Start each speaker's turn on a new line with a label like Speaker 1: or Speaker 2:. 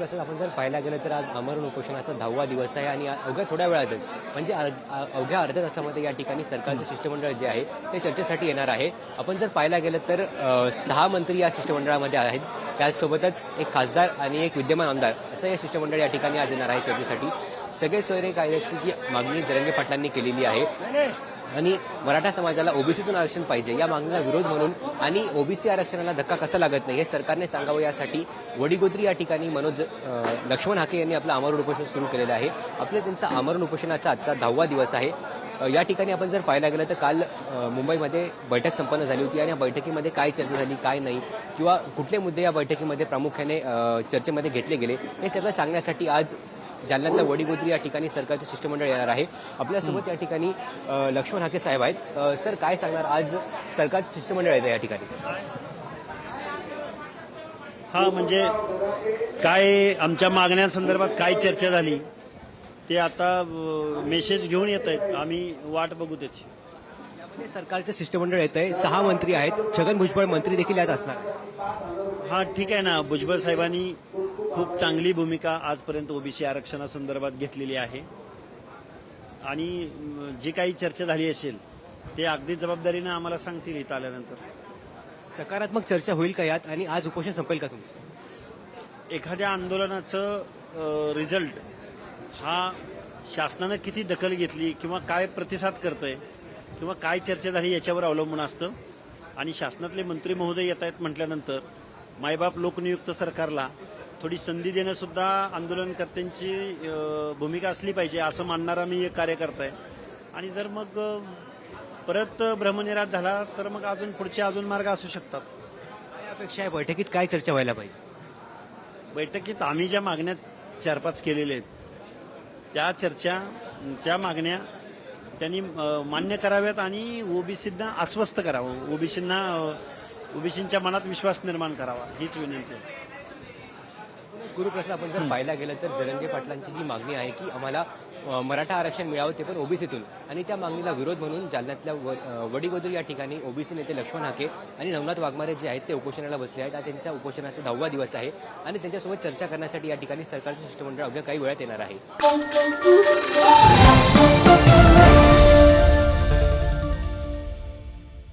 Speaker 1: प्रसंग आपण जर पाहायला गेलं तर आज आमरण उपोषणाचा दहावा दिवस आहे आणि अवघ्या थोड्या वेळातच म्हणजे अवघ्या अर्ध्या तासामध्ये या ठिकाणी सरकारचं शिष्टमंडळ जे आहे ते चर्चेसाठी येणार आहे. आपण जर पाहायला गेलं तर सहा मंत्री या शिष्टमंडळामध्ये आहेत. त्याचसोबतच एक खासदार आणि एक विद्यमान आमदार असं हे शिष्टमंडळ या ठिकाणी आज येणार आहे चर्चेसाठी. सगळे सोयरे कायद्याची जी मागणी जरंगे पाटलांनी केलेली आहे. आणि मराठा समाजाला ओबीसीतून आरक्षण पाहिजे या मागणीला विरोध म्हणून. आणि ओबीसी आरक्षणाला धक्का कसा लागत नाही हे सरकारने सांगावं यासाठी वडीगोद्री या ठिकाणी मनोज लक्ष्मण हाके यांनी आपलं आमरण उपोषण सुरू केलेलं आहे. आपलं त्यांचा आमरण उपोषणाचा आजचा दहावा दिवस आहे. या ठिकाणी आपण जर पाहायला गेलं तर काल मुंबईमध्ये बैठक संपन्न झाली होती आणि या बैठकीमध्ये काय चर्चा झाली काय नाही किंवा कुठले मुद्दे या बैठकीमध्ये प्रामुख्याने चर्चेमध्ये घेतले गेले हे सगळं सांगण्यासाठी आज जालन्यातल्या वडीगोद्री या ठिकाणी सरकारचे शिष्टमंडळ येणार आहे. आपल्यासोबत या ठिकाणी लक्ष्मण हाके साहेब आहेत. सर काय सांगणार? आज सरकारचं शिष्टमंडळ येतं या ठिकाणी.
Speaker 2: हा म्हणजे काय आमच्या मागण्यांसंदर्भात काय चर्चा झाली ते आता मेसेज घेऊन येत आहेत. आम्ही वाट बघू त्याची.
Speaker 1: यामध्ये सरकारचं शिष्टमंडळ येत आहे. सहा मंत्री आहेत. छगन भुजबळ मंत्री देखील यात असणार.
Speaker 2: हा ठीक आहे ना. भुजबळ साहेबांनी खूप चांगली भूमिका आजपर्यंत ओबीसी आरक्षणासंदर्भात घेतलेली आहे. आणि जी काही चर्चा झाली असेल ते अगदी जबाबदारीनं आम्हाला सांगतील इथं आल्यानंतर.
Speaker 1: सकारात्मक चर्चा होईल का यात? आणि आज उपोषण संपेल का तुम्ही?
Speaker 2: एखाद्या आंदोलनाचं रिझल्ट हा शासनानं किती दखल घेतली किंवा काय प्रतिसाद करतंय किंवा काय चर्चा झाली याच्यावर अवलंबून असतं. आणि शासनातले मंत्री महोदय येत आहेत म्हटल्यानंतर मायबाप लोकनियुक्त सरकारला थोडी संधी देणं सुद्धा आंदोलनकर्त्यांची भूमिका असली पाहिजे असं मानणारा मी एक कार्यकर्ता आहे. आणि जर मग परत भ्रमनिराश झाला तर मग अजून पुढचे अजून मार्ग असू शकतात.
Speaker 1: काय अपेक्षा आहे? बैठकीत काय चर्चा व्हायला पाहिजे?
Speaker 2: बैठकीत आम्ही ज्या मागण्या चार पाच केलेल्या आहेत त्या चर्चा त्या मागण्या त्यांनी मान्य कराव्यात आणि ओबीसींना आश्वस्त करावं. ओबीसींना ओबीसींच्या मनात विश्वास निर्माण करावा हीच विनंती आहे.
Speaker 1: गुरुप्रसाद आपण जर पाहायला गेलं तर जरंगे पाटलांची जी मागणी आहे की आम्हाला मराठा आरक्षण मिळावं ते पण ओबीसीतून. आणि त्या मागणीला विरोध म्हणून जालन्यातल्या व- वडीगोदरी या ठिकाणी ओबीसी नेते लक्ष्मण हाके आणि नवनाथ वाघमारे जे आहेत ते उपोषणाला बसले आहेत. आज त्यांच्या उपोषणाचा दहावा दिवस आहे आणि त्यांच्यासोबत चर्चा करण्यासाठी या ठिकाणी सरकारचं शिष्टमंडळ अवघ्या काही वेळात येणार आहे.